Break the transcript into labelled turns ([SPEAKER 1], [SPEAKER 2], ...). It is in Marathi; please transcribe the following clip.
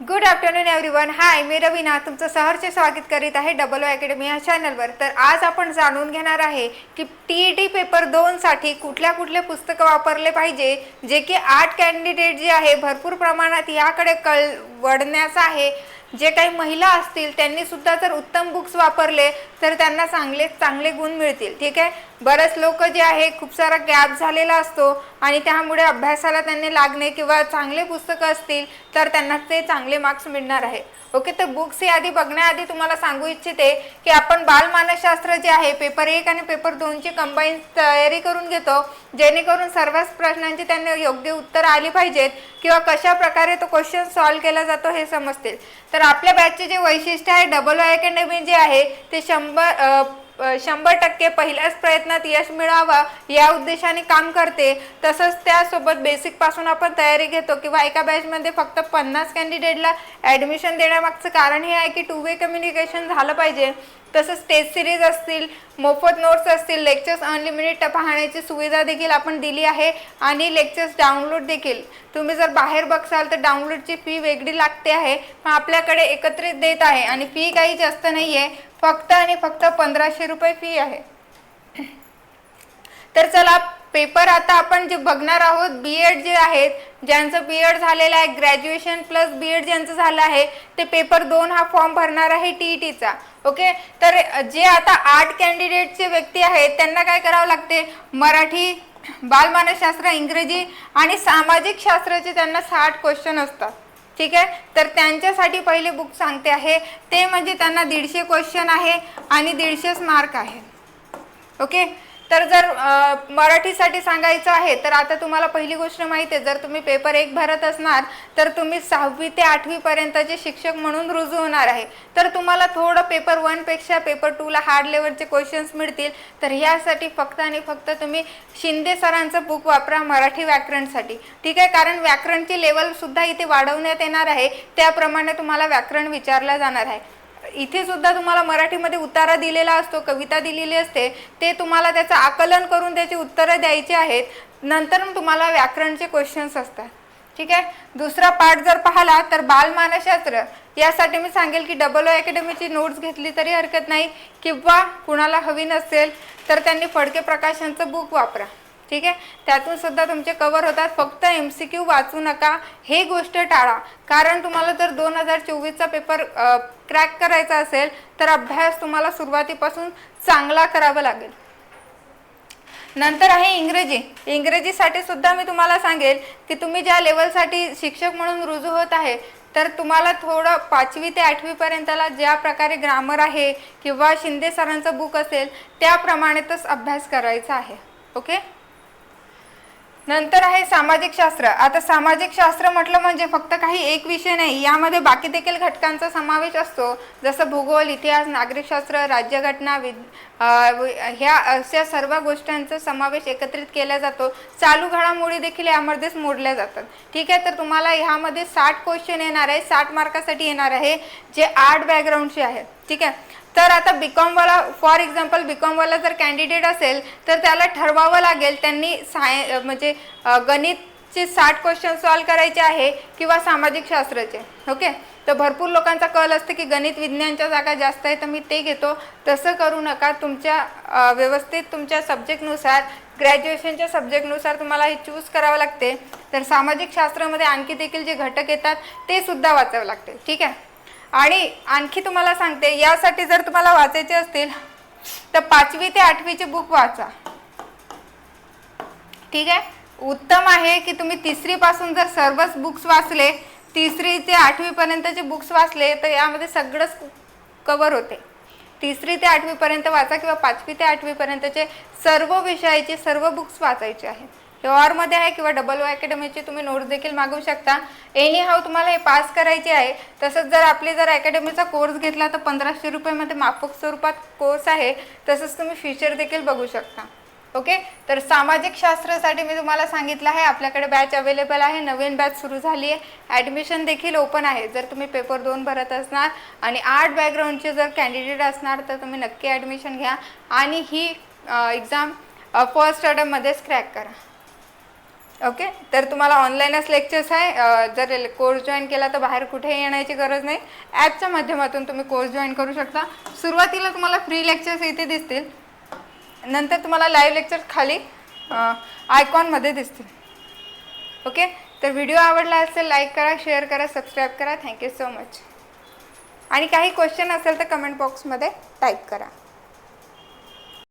[SPEAKER 1] गुड आफ्टरनून एव्हरीवन हाय मी रवीना. तुमचं सहर्ष स्वागत करीत आहे डबल ओ अकॅडमी या चॅनलवर. तर आज आपण जाणून घेणार आहे की टी ई टी पेपर दोनसाठी कुठल्या कुठले पुस्तकं वापरले पाहिजे जे की आठ कॅन्डिडेट जे आहे भरपूर प्रमाणात याकडे कळ वळण्याचं आहे. जे काही महिला असतील त्यांनी सुद्धा जर उत्तम बुक्स वापरले तर त्यांना चांगले चांगले गुण मिळतील. ठीक आहे? बरेच लोक जे आहे खूप सारा गॅप झालेला असतो आणि त्यामुळे अभ्यासाला त्यांनी लागणे किंवा चांगले पुस्तकं असतील तर त्यांना ते चांगले मार्क्स मिळणार आहे ओके तर बुक्स ही यादी बघण्याआधी तुम्हाला सांगू इच्छिते की आपण बालमानसशास्त्र जे आहे पेपर एक आणि पेपर दोनची कंबाईन तयारी करून घेतो जेणेकरून सर्वच प्रश्नांची त्यांना योग्य उत्तर आली पाहिजेत किंवा कशा प्रकारे तो क्वेश्चन सॉल्व्ह केला जातो हे समजतील. तर आपल्या बॅचचे जे वैशिष्ट्य आहे डबल ओ अकॅडमी जे आहे ते शंभर शंभर टक्के पहिल्याच प्रयत्नात यश मिळावा या उद्देशाने काम करते. तसंच त्यासोबत बेसिकपासून आपण तयारी घेतो किंवा एका बॅचमध्ये फक्त पन्नास कॅन्डिडेटला ॲडमिशन देण्यामागचं कारण हे आहे की टू वे कम्युनिकेशन झालं पाहिजे. तसंच टेस्ट सिरीज असतील मोफत नोट्स असतील लेक्चर्स अनलिमिटेड पाहण्याची सुविधा देखील आपण दिली आहे आणि लेक्चर्स डाउनलोड देखील. तुम्ही जर बाहेर बघसाल तर डाउनलोडची फी वेगळी लागते आहे. पण आपल्याकडे एकत्रित देत आहे आणि फी काही जास्त नाही आहे फक्त आणि फक्त पंधराशे रुपये फी आहे. तर चला पेपर आता आपण जे बघणार आहोत बी एड जे आहेत ज्यांचं बी एड झालेलं आहे ग्रॅज्युएशन प्लस बी एड ज्यांचं झालं आहे ते पेपर दोन हा फॉर्म भरणार आहे टी ई टीचा ओके तर जे आता आठ कॅन्डिडेटचे व्यक्ती आहेत त्यांना काय करावं लागते? मराठी बालमानसशास्त्र इंग्रजी आणि सामाजिक शास्त्राचे त्यांना साठ क्वेश्चन असतात. ठीक आहे? तर त्यांच्यासाठी पहिले बुक सांगते आहे. ते म्हणजे त्यांना दीडशे क्वेश्चन आहे आणि दीडशेच मार्क आहे. ओके तर जर मराठीसाठी सांगायचं आहे तर आता तुम्हाला पहिली गोष्ट माहिती आहे जर तुम्ही पेपर एक भरत असणार तर तुम्ही सहावी ते आठवीपर्यंतचे शिक्षक म्हणून रुजू होणार आहे. तर तुम्हाला थोडं पेपर वनपेक्षा पेपर टूला हार्ड लेवलचे क्वेश्चन्स मिळतील तर ह्यासाठी फक्त आणि फक्त तुम्ही शिंदे सरांचं बुक वापरा मराठी व्याकरणसाठी. ठीक आहे? कारण व्याकरणची लेवलसुद्धा इथे वाढवण्यात येणार आहे त्याप्रमाणे तुम्हाला व्याकरण विचारलं जाणार आहे. इथे सुद्धा तुम्हाला मराठीमध्ये उतारा दिलेला असतो कविता दिलेली असते ते तुम्हाला त्याचं आकलन करून त्याची उत्तरं द्यायची आहेत. नंतर तुम्हाला व्याकरणचे क्वेश्चन्स असतात. ठीक आहे? दुसरा पार्ट जर पाहिला तर बालमानसशास्त्र यासाठी मी सांगेल की डबल ओ अकॅडमीची नोट्स घेतली तरी हरकत नाही. किंवा कुणाला हवी नसेल तर त्यांनी फडके प्रकाशनचं बुक वापरा. ठीक आहे? त्यातून सुद्धा तुमचे कवर होतात. फक्त एम सी क्यू वाचू नका. हे गोष्ट टाळा. कारण तुम्हाला जर दोन हजार चोवीसचा पेपर क्रॅक करायचा असेल तर अभ्यास तुम्हाला सुरुवातीपासून चांगला करावा लागेल. नंतर आहे इंग्रजी. इंग्रजीसाठी सुद्धा मी तुम्हाला सांगेल की तुम्ही ज्या लेवलसाठी शिक्षक म्हणून रुजू होत आहे तर तुम्हाला थोडं पाचवी ते आठवीपर्यंतला ज्या प्रकारे ग्रामर आहे किंवा शिंदे सरांचं बुक असेल त्याप्रमाणेच अभ्यास करायचा आहे. ओके नंतर आहे सामाजिक शास्त्र. आता सामाजिक शास्त्र म्हटलं म्हणजे फक्त काही एक विषय नाही यामध्ये बाकी देखील घटकांचा समावेश असतो. जसं भूगोल इतिहास नागरिकशास्त्र राज्यघटना वि ह्या अशा सर्व गोष्टींचा समावेश एकत्रित केला जातो. चालू घडामोडी देखील यामध्येच मोडल्या जातात. ठीक आहे तर तुम्हाला ह्यामध्ये साठ क्वेश्चन येणार आहे साठ मार्कासाठी येणार आहे जे आर्ट बॅकग्राऊंडचे आहेत. ठीक आहे? तर आता बीकॉमवाला फॉर एक्झाम्पल बीकॉमवाला जर कॅन्डिडेट असेल तर त्याला ठरवावं लागेल त्यांनी साय म्हणजे गणितचे साठ क्वेश्चन सॉल्व करायचे आहे किंवा सामाजिक शास्त्राचे ओके? तर भरपूर लोकांचा कल असते की गणित विज्ञानच्या जागा जास्त आहे तर मी ते घेतो. तसं करू नका. तुमच्या व्यवस्थित तुमच्या सब्जेक्टनुसार ग्रॅज्युएशनच्या सब्जेक्टनुसार तुम्हाला हे चूज करावं लागते. तर सामाजिक शास्त्रामध्ये आणखी देखील जे घटक येतात ते सुद्धा वाचावं लागते. ठीक आहे? आणि आणखी तुम्हाला सांगते यासाठी जर तुम्हाला वाचायचे असतील तर पाचवी ते आठवीचे बुक वाचा. ठीक आहे? उत्तम आहे की तुम्ही तिसरीपासून जर सर्वच बुक्स वाचले तिसरी ते आठवीपर्यंतचे बुक्स वाचले तर यामध्ये सगळंच कवर होते. तिसरी ते आठवीपर्यंत वाचा किंवा पाचवी ते आठवीपर्यंतचे सर्व विषयाचे सर्व बुक्स वाचायचे आहेत. हे ऑरमध्ये आहे किंवा डबल ओ अकॅडमीचे तुम्ही नोट्स देखील मागवू शकता. एनी हाव तुम्हाला हे पास करायचे आहे. तसंच जर आपली जर अकॅडमीचा कोर्स घेतला तर पंधराशे रुपयामध्ये माफक स्वरूपात कोर्स आहे. तसंच तुम्ही फीचर देखील बघू शकता. ओके तर सामाजिक शास्त्रासाठी मी तुम्हाला सांगितलं आहे. आपल्याकडे बॅच अवेलेबल आहे. नवीन बॅच सुरू झाली आहे. ॲडमिशन देखील ओपन आहे. जर तुम्ही पेपर दोन भरत असणार आणि आर्ट बॅकग्राऊंडचे जर कॅन्डिडेट असणार तर तुम्ही नक्की ॲडमिशन घ्या. आणि ही एक्झाम फर्स्ट अटेम्पमध्येच क्रॅक करा. ओके? तर तुम्हाला ऑनलाईनच लेक्चर्स आहे. जर कोर्स जॉईन केला तर बाहेर कुठेही येण्याची गरज नाही. ॲपच्या माध्यमातून तुम्ही कोर्स जॉईन करू शकता. सुरुवातीला तुम्हाला फ्री लेक्चर्स इथे दिसतील. नंतर तुम्हाला लाईव्ह लेक्चर्स खाली आयकॉनमध्ये दिसतील. ओके? तर व्हिडिओ आवडला असेल लाईक करा शेअर करा सबस्क्राईब करा. Thank you so much. आणि काही क्वेश्चन असेल तर कमेंट बॉक्समध्ये टाईप करा.